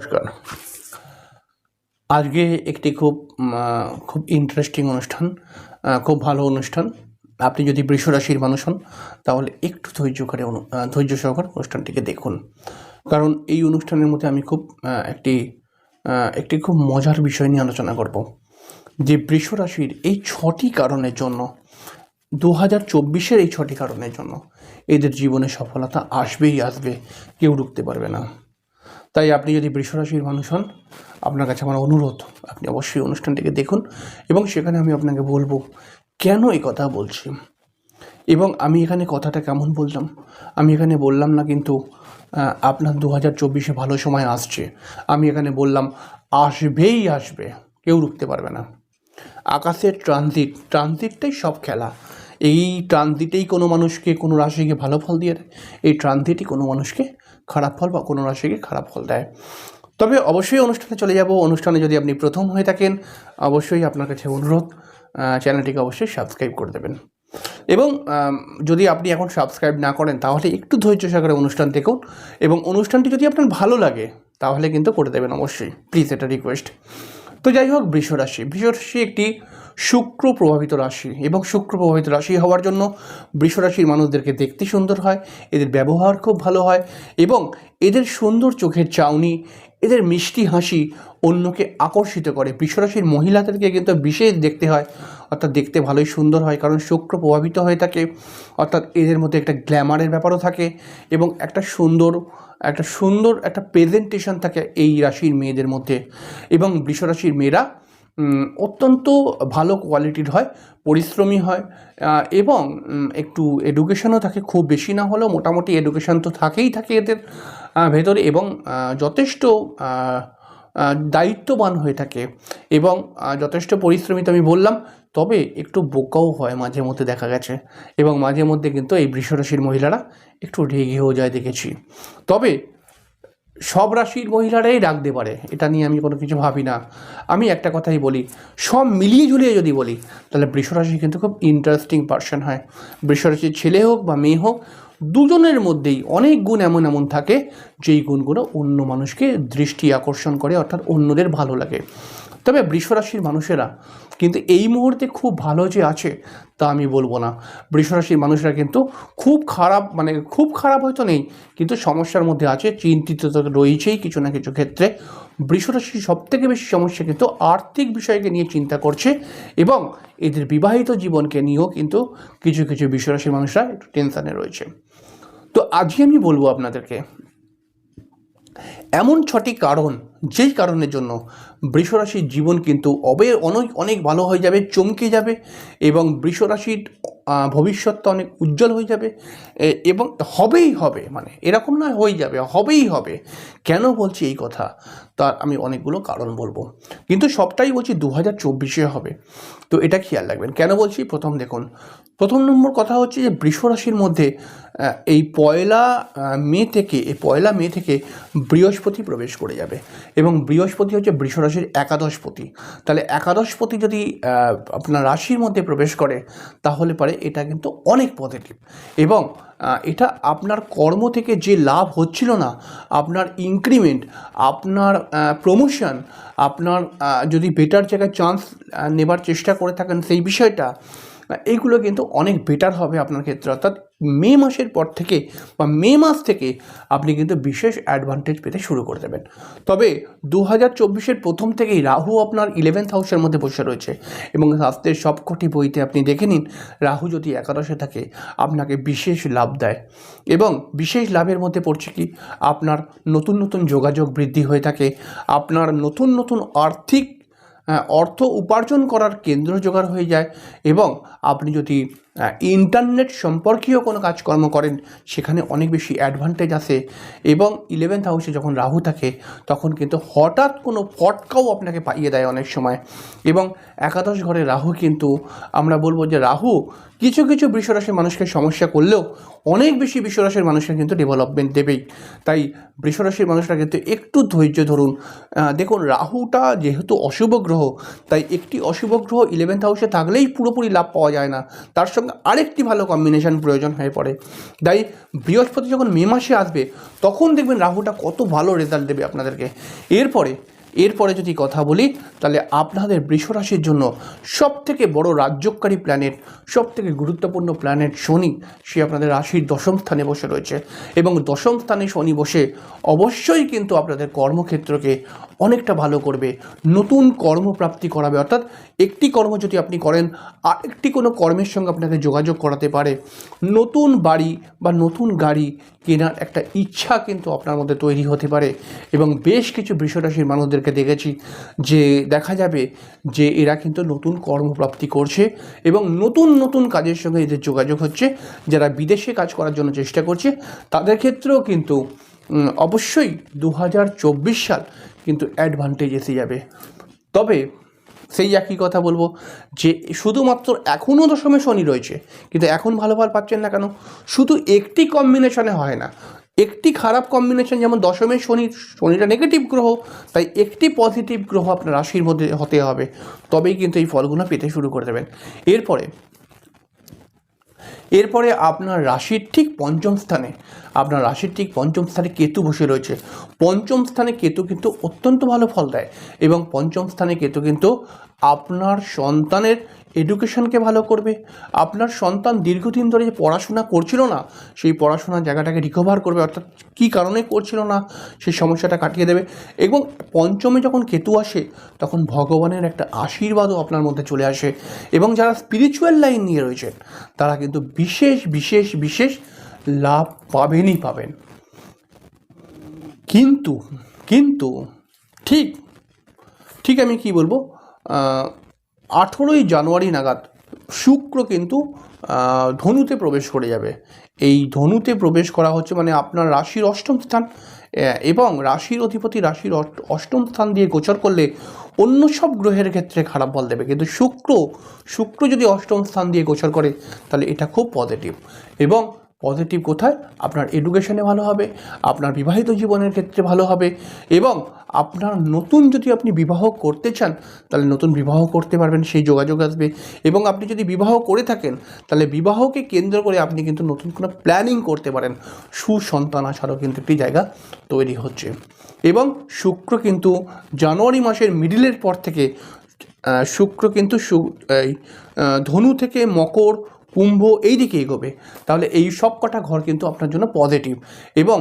নমস্কার। আজকে একটি খুব খুব ইন্টারেস্টিং অনুষ্ঠান খুব ভালো অনুষ্ঠান। আপনি যদি বৃষ রাশির মানুষ হন, তাহলে একটু ধৈর্য করে ধৈর্য সহকার অনুষ্ঠানটিকে দেখুন। কারণ এই অনুষ্ঠানের মধ্যে আমি খুব একটি একটি খুব মজার বিষয় নিয়ে আলোচনা করব। যে বৃষ রাশির এই ছটি কারণের জন্য দু হাজার চব্বিশের এই ছটি কারণের জন্য এদের জীবনে সফলতা আসবেই আসবে, কেউ রুখতে পারবে না। তাই আপনি যদি বৃষরাশির মানুষ হন, আপনার কাছে আমার অনুরোধ, আপনি অবশ্যই অনুষ্ঠানটিকে দেখুন এবং সেখানে আমি আপনাকে বলব, কেন এই কথা বলছি? এবং আমি এখানে কথাটা কেমন বললাম? আমি এখানে বললাম না কিন্তু আপনার দু হাজার চব্বিশে ভালো সময় আসছে। আমি এখানে বললাম, আসবেই আসবে, কেউ রুখতে পারবে না। আকাশের ট্রানজিট, ট্রানজিটটাই সব খেলা। এই ট্রানজিটেই কোনো মানুষকে, কোনো রাশিকে ভালো ফল দিয়ে দেয়, এই ট্রানজিটই কোনো মানুষকে খারাপ ফল বা কোনো রাশিকে খারাপ ফল দেয়। তবে অবশ্যই অনুষ্ঠানে চলে যাব। অনুষ্ঠানে যদি আপনি প্রথম হয়ে থাকেন, অবশ্যই আপনার কাছে অনুরোধ চ্যানেলটিকে অবশ্যই সাবস্ক্রাইব করে দেবেন। এবং যদি আপনি এখন সাবস্ক্রাইব না করেন, তাহলে একটু ধৈর্য সহকারে অনুষ্ঠান দেখুন এবং অনুষ্ঠানটি যদি আপনার ভালো লাগে, তাহলে কিন্তু করে দেবেন অবশ্যই। প্লিজ, এটা রিকোয়েস্ট। তো যাই হোক বৃষ রাশি বৃষ একটি শুক্র প্রভাবিত রাশি এবং শুক্র প্রভাবিত রাশি হওয়ার জন্য বৃষ রাশির মানুষদেরকে দেখতে সুন্দর হয়, এদের ব্যবহার খুব ভালো হয় এবং এদের সুন্দর চোখের চাউনি, এদের মিষ্টি হাসি অন্যকে আকর্ষিত করে। বৃষরাশির মহিলাদেরকে কিন্তু বিশেষ দেখতে হয়, অর্থাৎ দেখতে ভালোই সুন্দর হয় কারণ শুক্র প্রভাবিত হয়ে থাকে, অর্থাৎ এদের মধ্যে একটা গ্ল্যামারের ব্যাপারও থাকে এবং একটা সুন্দর একটা সুন্দর একটা প্রেজেন্টেশন থাকে এই রাশির মেয়েদের মধ্যে এবং বৃষরাশির মেয়েরা অত্যন্ত ভালো কোয়ালিটির হয়, পরিশ্রমী হয় এবং একটু এডুকেশনও থাকে, খুব বেশি না হলেও মোটামুটি এডুকেশন তো থাকেই থাকে এদের ভেতরে এবং যথেষ্ট দায়িত্ববান হয়ে থাকে এবং যথেষ্ট পরিশ্রমী তো আমি বললাম, তবে একটু বোকাও হয় মাঝে মধ্যে দেখা গেছে এবং মাঝে মধ্যে কিন্তু এই বৃষরাশির মহিলারা একটু রেগেও যায় দেখেছি। তবে সব রাশির মহিলারাই রাখতে পারে, এটা নিয়ে আমি কোনো কিছু ভাবি না। আমি একটা কথাই বলি, সব মিলিয়ে ঝুলিয়ে যদি বলি, তাহলে বৃষরাশি কিন্তু খুব ইন্টারেস্টিং পার্সন হয়। বৃষরাশির ছেলে হোক বা মেয়ে হোক, দুজনের মধ্যেই অনেক গুণ এমন এমন থাকে, যেই গুণগুলো অন্য মানুষকে দৃষ্টি আকর্ষণ করে, অর্থাৎ অন্যদের ভালো লাগে। তবে বৃষরাশির মানুষেরা কিন্তু এই মুহূর্তে খুব ভালো যে আছে, তা আমি বলব না। বৃষরাশির মানুষরা কিন্তু খুব খারাপ মানে খুব খারাপ হয়তো নেই, কিন্তু সমস্যার মধ্যে আছে, চিন্তিত তো রয়েছেই কিছু না কিছু ক্ষেত্রে। বৃষরাশির সবথেকে বেশি সমস্যা কিন্তু আর্থিক বিষয়কে নিয়ে চিন্তা করছে এবং এদের বিবাহিত জীবনকে নিয়েও কিন্তু কিছু কিছু বৃষরাশির মানুষরা একটু টেনশানে রয়েছে। তো আজকে আমি বলব আপনাদেরকে এমন ছটি কারণ, যেই কারণের জন্য বৃষরাশির জীবন কিন্তু অবে অনেক অনেক ভালো হয়ে যাবে, চমকে যাবে এবং বৃষরাশির ভবিষ্যৎটা অনেক উজ্জ্বল হয়ে যাবে। এবং হবেই হবে মানে এরকম নয়, হয়ে যাবে, হবেই হবে। কেন বলছি এই কথা? তার আমি অনেকগুলো কারণ বলব। কিন্তু সবটাই বলছি দু হাজার চব্বিশে হবে। তো এটা খেয়াল রাখবেন। কেন বলছি? প্রথম দেখুন, প্রথম নম্বর কথা হচ্ছে যে বৃষরাশির মধ্যে এই পয়লা মে থেকে, এই পয়লা মে থেকে বৃহস্পতি প্রবেশ করে যাবে। এবং বৃহস্পতি হচ্ছে বৃষরাশির একাদশপতি তাহলে একাদশপতি যদি আপনার রাশির মধ্যে প্রবেশ করে, তাহলে পরে এটা কিন্তু অনেক পজিটিভ এবং এটা আপনার কর্ম থেকে যে লাভ হচ্ছিল না, আপনার ইনক্রিমেন্ট আপনার প্রমোশন আপনার যদি বেটার জায়গায় চান্স নেবার চেষ্টা করে থাকেন সেই বিষয়টা এইগুলো কিন্তু অনেক বেটার হবে আপনার ক্ষেত্রে। অর্থাৎ মে মাসের পর থেকে বা মে মাস থেকে আপনি কিন্তু বিশেষ অ্যাডভান্টেজ পেতে শুরু করে দেবেন। তবে দু হাজার চব্বিশের প্রথম থেকেই রাহু আপনার ইলেভেন্থ হাউসের মধ্যে বসে রয়েছে এবং শাস্ত্রের সবকটি বইতে আপনি দেখে নিন, রাহু যদি একাদশে থাকে, আপনাকে বিশেষ লাভ দেয়। এবং বিশেষ লাভের মধ্যে পড়ছে কি? আপনার নতুন নতুন যোগাযোগ বৃদ্ধি হয়ে থাকে, আপনার নতুন নতুন আর্থিক অর্থ উপার্জন করার কেন্দ্র জোগাড় হয়ে যায় এবং আপনি যদি ইন্টারনেট সম্পর্কীয় কোনো কাজকর্ম করেন, সেখানে অনেক বেশি অ্যাডভান্টেজ আসে এবং ইলেভেন্থ হাউসে যখন রাহু থাকে, তখন কিন্তু হঠাৎ কোনো ফটকাও আপনাকে পাইয়ে দেয় অনেক সময়। এবং একাদশ ঘরে রাহু কিন্তু, আমরা বলব যে রাহু কিছু কিছু বৃষরাশির মানুষকে সমস্যা করলেও অনেক বেশি বৃষরাশির মানুষকে কিন্তু ডেভেলপমেন্ট দেবেই। তাই বৃষরাশির মানুষরা কিন্তু একটু ধৈর্য ধরুন। দেখুন, রাহুটা যেহেতু অশুভ গ্রহ, তাই একটি অশুভ গ্রহ ইলেভেন্থ হাউসে থাকলেই পুরোপুরি লাভ পাওয়া যায় না। তার সঙ্গে সঙ্গে আরেকটি ভালো কম্বিনেশান প্রয়োজন হয়ে পড়ে। তাই বৃহস্পতি যখন মে মাসে আসবে, তখন দেখবেন রাহুটা কত ভালো রেজাল্ট দেবে আপনাদেরকে। এরপরে এরপরে যদি কথা বলি, তাহলে আপনাদের বৃষরাশির জন্য সব থেকে বড় রাজ্যকারী প্ল্যানেট সব থেকে গুরুত্বপূর্ণ প্ল্যানেট শনি, সে আপনাদের রাশির দশম স্থানে বসে রয়েছে। এবং দশম স্থানে শনি বসে অবশ্যই কিন্তু আপনাদের কর্মক্ষেত্রকে অনেকটা ভালো করবে। নতুন কর্মপ্রাপ্তি করাবে। অর্থাৎ একটি কর্ম যদি আপনি করেন, আর একটি কোনো কর্মের সঙ্গে আপনাকে যোগাযোগ করাতে পারে, নতুন বাড়ি বা নতুন গাড়ি কেনার একটা ইচ্ছা কিন্তু আপনার মধ্যে তৈরি হতে পারে। এবং বেশ কিছু বৃষরাশির মানুষদেরকে দেখেছি যে দেখা যাবে যে এরা কিন্তু নতুন কর্মপ্রাপ্তি করছে এবং নতুন নতুন কাজের সঙ্গে এদের যোগাযোগ হচ্ছে, যারা বিদেশে কাজ করার জন্য চেষ্টা করছে, তাদের ক্ষেত্রেও কিন্তু অবশ্যই দু হাজার চব্বিশ সাল কিন্তু অ্যাডভান্টেজ এসে যাবে। তবে সেই একই কথা বলব যে শুধুমাত্র এখনও দশমে শনি রয়েছে, কিন্তু এখন ভালো ফল পাচ্ছেন না কেন? শুধু একটি কম্বিনেশনে হয় না। একটি খারাপ কম্বিনেশন যেমন দশমে শনি, শনিটা নেগেটিভ গ্রহ, তাই একটি পজিটিভ গ্রহ আপনার রাশির মধ্যে হতে হবে। তবেই কিন্তু এই ফলগুলো পেতে শুরু করে দেবেন। এরপরে এরপরে আপনার রাশির ঠিক পঞ্চম স্থানে, আপনার রাশির ঠিক পঞ্চম স্থানে কেতু বসে রয়েছে। পঞ্চম স্থানে কেতু কিন্তু অত্যন্ত ভালো ফল দেয় এবং পঞ্চম স্থানে কেতু কিন্তু আপনার সন্তানের এডুকেশনকে ভালো করবে। আপনার সন্তান দীর্ঘদিন ধরে যে পড়াশোনা করছিল না, সেই পড়াশোনার জায়গাটাকে রিকভার করবে, অর্থাৎ কী কারণে করছিল না সেই সমস্যাটা কাটিয়ে দেবে। এবং পঞ্চমে যখন কেতু আসে, তখন ভগবানের একটা আশীর্বাদও আপনার মধ্যে চলে আসে। এবং যারা স্পিরিচুয়াল লাইন নিয়ে রয়েছেন, তারা কিন্তু বিশেষ বিশেষ বিশেষ লাভ পাবেনই পাবেন। কিন্তু কিন্তু, ঠিক ঠিক আমি কি বলব? আঠেরোই জানুয়ারি নাগাদ শুক্র কিন্তু ধনুতে প্রবেশ করে যাবে। এই ধনুতে প্রবেশ করা হচ্ছে মানে আপনার রাশির অষ্টম স্থান এবং রাশির অধিপতি রাশির অষ্টম স্থান দিয়ে গোচর করলে অন্য সব গ্রহের ক্ষেত্রে খারাপ ফল দেবে। কিন্তু শুক্র শুক্র যদি অষ্টম স্থান দিয়ে গোচর করে, তাহলে এটা খুব পজিটিভ এবং পজিটিভ কোথায়? আপনার এডুকেশনে ভালো হবে, আপনার বিবাহিত জীবনের ক্ষেত্রে ভালো হবে এবং আপনার নতুন যদি আপনি বিবাহ করতে চান, তাহলে নতুন বিবাহ করতে পারবেন, সেই যোগাযোগ আসবে এবং আপনি যদি বিবাহ করে থাকেন, তাহলে বিবাহকে কেন্দ্র করে আপনি কিন্তু নতুন কোনো প্ল্যানিং করতে পারেন। সুসন্তান আসারও কিন্তু একটি জায়গা তৈরি হচ্ছে এবং শুক্র কিন্তু জানুয়ারি মাসের মিডিলের পর থেকে শুক্র কিন্তু ধনু থেকে মকর কুম্ভ এই দিকে এগোবে। তাহলে এই সব কটা ঘর কিন্তু আপনার জন্য পজিটিভ এবং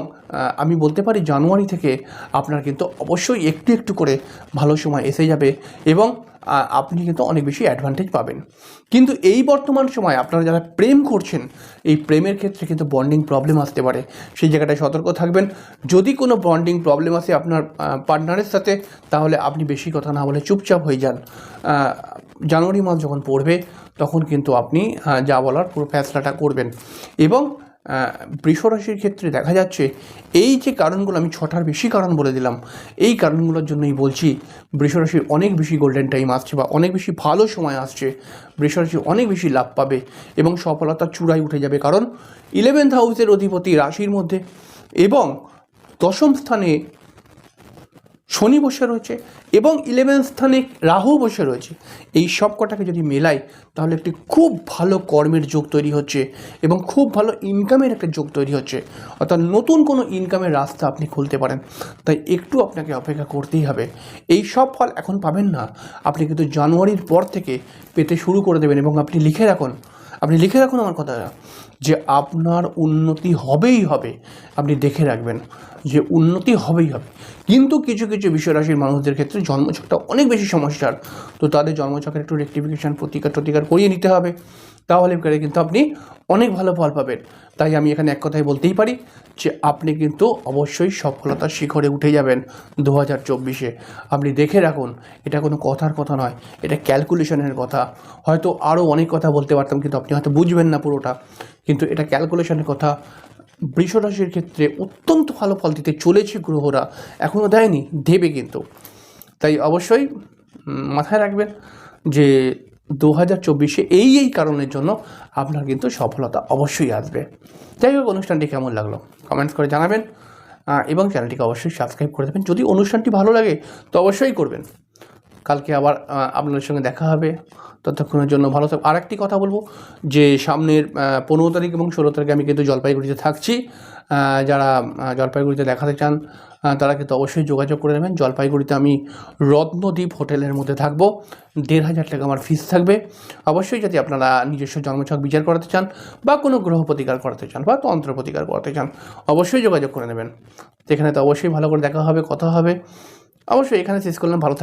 আমি বলতে পারি জানুয়ারি থেকে আপনার কিন্তু অবশ্যই একটু একটু করে ভালো সময় এসে যাবে এবং আপনি কিন্তু অনেক বেশি অ্যাডভান্টেজ পাবেন। কিন্তু এই বর্তমান সময় আপনারা যারা প্রেম করছেন, এই প্রেমের ক্ষেত্রে কিন্তু বন্ডিং প্রবলেম আসতে পারে। সেই জায়গাটায় সতর্ক থাকবেন। যদি কোনো বন্ডিং প্রবলেম আসে আপনার পার্টনারের সাথে, তাহলে আপনি বেশি কথা না বলে চুপচাপ হয়ে যান। জানুয়ারি মাস যখন পড়বে, তখন কিন্তু আপনি যা বলার পুরো ফ্যাসলাটা করবেন। এবং বৃষরাশির ক্ষেত্রে দেখা যাচ্ছে এই যে কারণগুলো, আমি ছটার বেশি কারণ বলে দিলাম, এই কারণগুলোর জন্যই বলছি বৃষরাশির অনেক বেশি গোল্ডেন টাইম আসছে বা অনেক বেশি ভালো সময় আসছে, বৃষরাশি অনেক বেশি লাভ পাবে এবং সফলতার চূড়ায় উঠে যাবে। কারণ ইলেভেন্থ হাউসের অধিপতি রাশির মধ্যে এবং দশম স্থানে শনি বসে রয়েছে এবং ইলেভেন স্থানে রাহু বসে রয়েছে। এই সব কটাকে যদি মেলাই, তাহলে একটি খুব ভালো কর্মের যোগ তৈরি হচ্ছে এবং খুব ভালো ইনকামের একটা যোগ তৈরি হচ্ছে। অর্থাৎ নতুন কোনো ইনকামের রাস্তা আপনি খুলতে পারেন। তাই একটু আপনাকে অপেক্ষা করতেই হবে। এই সব ফল এখন পাবেন না। আপনি কিন্তু জানুয়ারির পর থেকে পেতে শুরু করে দেবেন এবং আপনি লিখে রাখুন। আপনি লিখে রাখুন আমার কথাটা। যে আপনার উন্নতি হবেই হবে, আপনি দেখে রাখবেন যে উন্নতি হবেই হবে। কিন্তু কিছু কিছু বিশ্বরাশির মানুষদের ক্ষেত্রে জন্মছকটা অনেক বেশি সমস্যার। তো তাদের জন্মছকের একটু রেক্টিফিকেশান প্রতিকার প্রতিকার করিয়ে নিতে হবে। তাহলে কিন্তু আপনি অনেক ভালো ফল পাবেন। তাই আমি এখানে এক কথাই বলতেই পারি যে আপনি কিন্তু অবশ্যই সফলতার শিখরে উঠে যাবেন দু হাজার চব্বিশে। আপনি দেখে রাখুন, এটা কোনো কথার কথা নয়, এটা ক্যালকুলেশনের কথা। হয়তো আরও অনেক কথা বলতে পারতাম কিন্তু আপনি হয়তো বুঝবেন না পুরোটা। কিন্তু এটা ক্যালকুলেশনের কথা বৃষরাশির ক্ষেত্রে অত্যন্ত ভালো ফল দিতে চলেছে গ্রহরা এখনও দেয়নি, দেবে কিন্তু। তাই অবশ্যই মাথায় রাখবেন যে দু হাজার চব্বিশে এই এই কারণের জন্য আপনার কিন্তু সফলতা অবশ্যই আসবে। যাই হোক, অনুষ্ঠানটি কেমন লাগল? কমেন্টস করে জানাবেন এবং চ্যানেলটিকে অবশ্যই সাবস্ক্রাইব করে দেবেন। যদি অনুষ্ঠানটি ভালো লাগে, তো অবশ্যই করবেন। কালকে আবার আপনাদের সঙ্গে দেখা হবে। ততক্ষণের জন্য ভালো থাক আর একটি কথা বলব, যে সামনের পনেরো তারিখ এবং ষোলো তারিখে আমি কিন্তু জলপাইগুড়িতে থাকছি। যারা জলপাইগুড়িতে দেখাতে চান তারা কিন্তু অবশ্যই যোগাযোগ করে নেবেন। জলপাইগুড়িতে আমি রত্নদ্বীপ হোটেলের মধ্যে থাকব। দেড় হাজার টাকা আমার ফিস থাকবে। অবশ্যই যদি আপনারা নিজস্ব জন্মছক বিচার করাতে চান, বা কোনো গ্রহ প্রতিকার করাতে চান, বা তন্ত্র প্রতিকার করাতে চান, অবশ্যই যোগাযোগ করে নেবেন। এখানে তো অবশ্যই ভালো করে দেখা হবে, কথা হবে। অবশ্যই এখানে শেষ করলাম। ভালো থাকবেন